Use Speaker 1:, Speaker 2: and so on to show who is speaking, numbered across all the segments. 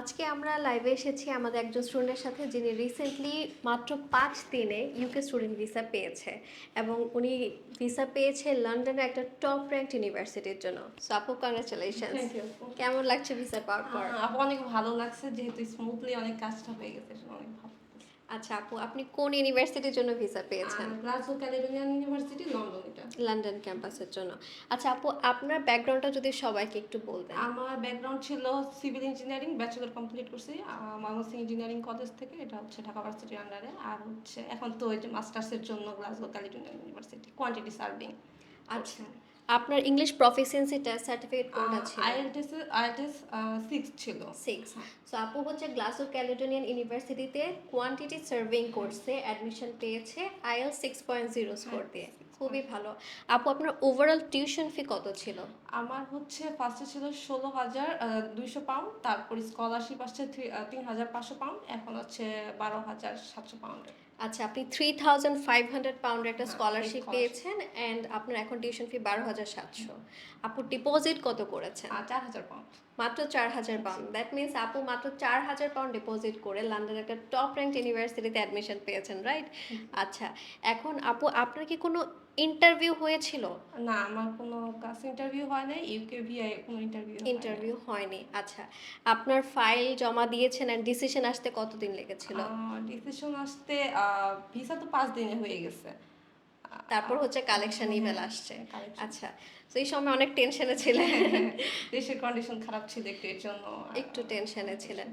Speaker 1: আজকে আমরা লাইভে এসেছি আমাদের একজন স্টুডেন্টের সাথে যিনি রিসেন্টলি মাত্র পাঁচ দিনে ইউকে স্টুডেন্ট ভিসা পেয়েছে এবং উনি ভিসা পেয়েছে লন্ডনের একটা টপ র্যাঙ্ক ইউনিভার্সিটির জন্য। সো আপু কংগ্রেচুলেশন। কেমন লাগছে ভিসা পাওয়ার পর?
Speaker 2: আপু অনেক ভালো লাগছে যেহেতু স্মুথলি অনেক কাজটা হয়ে গেছে অনেক ভালো।
Speaker 1: আচ্ছা আপু আপনি কোন ইউনিভার্সিটির জন্য ভিসা পেয়েছেন?
Speaker 2: গ্লাসগো ক্যালিফোর্নিয়ান ইউনিভার্সিটি লন্ডন এটা।
Speaker 1: লন্ডন ক্যাম্পাসের জন্য। আচ্ছা আপু আপনার ব্যাকগ্রাউন্ডটা যদি সবাইকে একটু বলতেন।
Speaker 2: আমার ব্যাকগ্রাউন্ড ছিল সিভিল ইঞ্জিনিয়ারিং ব্যাচেলর কমপ্লিট করছি ময়মনসিং ইঞ্জিনিয়ারিং কলেজ থেকে এটা হচ্ছে ঢাকা ভার্সিটির আন্ডারে আর হচ্ছে এখন তো ওই যে মাস্টার্সের জন্য Glasgow Californian university quantity surveying
Speaker 1: আচ্ছা। আপনার ইংলিশ প্রফিসিয়েন্সি টেস্ট সার্টিফিকেট কোনটা ছিল?
Speaker 2: আইএলটিএস আইএলটিএস সিক্স ছিল।
Speaker 1: সিক্স সো আপু হচ্ছে গ্লাসো ক্যালিডোনিয়ান ইউনিভার্সিটিতে কোয়ান্টিটি সার্ভিং কোর্সে অ্যাডমিশন পেয়েছে IL six point zero score দিয়ে। খুবই ভালো। আপু আপনার ওভারঅল টিউশন ফি কত ছিল?
Speaker 2: আমার হচ্ছে ফার্স্টে ছিল ষোলো হাজার দুইশো পাউন্ড তারপর স্কলারশিপ আসছে তিন হাজার পাঁচশো পাউন্ড এখন হচ্ছে বারো হাজার সাতশো পাউন্ড
Speaker 1: আচ্ছা আপনি থ্রি থাউজেন্ড ফাইভ হান্ড্রেড পাউন্ডের একটা
Speaker 2: হ্যাঁ,
Speaker 1: স্কলারশিপ পেয়েছেন অ্যান্ড আপনার এখন টিউশন ফি বারো হাজার সাতশো। আপু ডিপোজিট কত করেছেন?
Speaker 2: চার হাজার পাউন্ড
Speaker 1: মাত্র চার হাজার পাউন্ড দ্যাট মিনস আপু মাত্র চার হাজার পাউন্ড ডিপোজিট করে লন্ডনের একটা টপ র্যাঙ্ক ইউনিভার্সিটিতে অ্যাডমিশন পেয়েছেন রাইট আচ্ছা এখন আপু আপনার কি কোনো ইন্টারভিউ হয়েছিল?
Speaker 2: না আমার কোনো কাজ ইন্টারভিউ হয় নাই ইউকে ভিআই কোনো ইন্টারভিউ
Speaker 1: ইন্টারভিউ হয়নি আচ্ছা। আপনার ফাইল জমা দিয়েছেন আর ডিসিশন আসতে কতদিন লেগেছিল?
Speaker 2: ডিসিশন আসতে ভিসা তো পাঁচ দিনে হয়ে গেছে।
Speaker 1: তারপর হচ্ছে কালেকশন
Speaker 2: হ্যাঁ,
Speaker 1: ইমেল আসছে আচ্ছা তো এই সময় অনেক টেনশনে ছিলেন।
Speaker 2: দেশের কন্ডিশন খারাপ ছিল একটু এর জন্য
Speaker 1: একটু টেনশনে ছিলেন।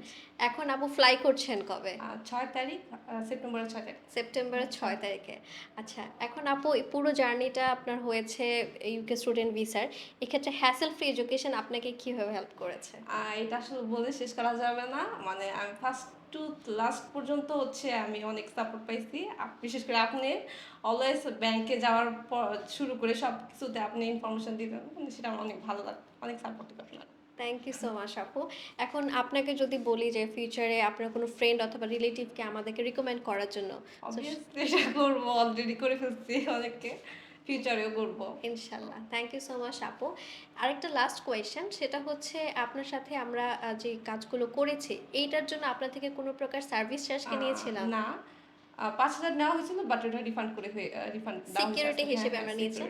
Speaker 1: এখন আপু ফ্লাই করছেন কবে?
Speaker 2: ছয় তারিখ সেপ্টেম্বরের ছয় তারিখ।
Speaker 1: সেপ্টেম্বরের ছয় তারিখে। আচ্ছা এখন আপু পুরো জার্নিটা আপনার হয়েছে ইউকে স্টুডেন্ট ভিসার এক্ষেত্রে হ্যাসেল ফ্রি এডুকেশন আপনাকে কীভাবে হেল্প করেছে?
Speaker 2: এটা আসলে বলে শেষ করা যাবে না। মানে আমি ফার্স্ট টু লাস্ট পর্যন্ত হচ্ছে আমি অনেক সাপোর্ট পাইছি। বিশেষ করে আপনি অলওয়েজ ব্যাংকে যাওয়ার পর শুরু করে সব কিছুতে আপনি ইনফরমেশন দিতেন মানে সেটা আমার অনেক ভালো লাগতো অনেক সাপোর্টিভ আপনার।
Speaker 1: থ্যাংক ইউ সো মাচ আপু। এখন আপনাকে যদি বলি যে ফিউচারে আপনার কোনো ফ্রেন্ড অথবা রিলেটিভকে আমাদেরকে রিকমেন্ড করার জন্য
Speaker 2: এটা করব অলরেডি করে ফেলছি অনেককে। ফিউচারেও করব
Speaker 1: ইনশাল্লাহ। থ্যাংক ইউ সো মাচ আপু। আরেকটা লাস্ট কোয়েশ্চেন সেটা হচ্ছে আপনার সাথে আমরা যে কাজগুলো করেছি এইটার জন্য আপনার থেকে কোনো প্রকার সার্ভিস চার্জকে নিয়েছিলাম?
Speaker 2: না। পাঁচ হাজার নেওয়া হয়েছিল বাট ওটা রিফান্ড করে হয়ে রিফান্ড
Speaker 1: Security হিসেবে আমরা নিয়েছি।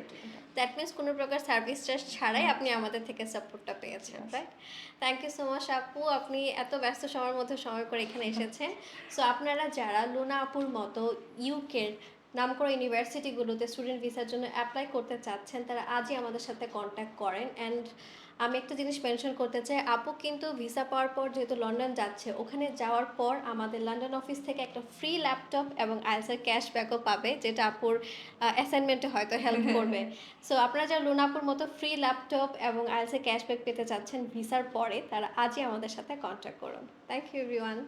Speaker 1: দ্যাট মিনস কোনো প্রকার সার্ভিস চার্জ ছাড়াই আপনি আমাদের থেকে সাপোর্টটা পেয়েছেন right thank you so much আপু। আপনি এত ব্যস্ত সময়ের মধ্যে সময় করে এখানে এসেছেন। সো আপনারা যারা লুনা আপুর মতো ইউকের নামকরা ইউনিভার্সিটিগুলোতে স্টুডেন্ট ভিসার জন্য অ্যাপ্লাই করতে চাচ্ছেন তারা আজই আমাদের সাথে কন্ট্যাক্ট করেন। অ্যান্ড আমি একটা জিনিস মেনশন করতে চাই আপু কিন্তু ভিসা পাওয়ার পর যেহেতু লন্ডন যাচ্ছে ওখানে যাওয়ার পর আমাদের লন্ডন অফিস থেকে একটা ফ্রি ল্যাপটপ এবং আইএসের ক্যাশব্যাকও পাবে যেটা আপুর অ্যাসাইনমেন্টে হয়তো হেল্প করবে। সো আপনারা যারা লুনাপুর মতো ফ্রি ল্যাপটপ এবং আইএলসে ক্যাশব্যাক পেতে চাচ্ছেন ভিসার পরে তারা আজই আমাদের সাথে কন্ট্যাক্ট করুন। Thank you everyone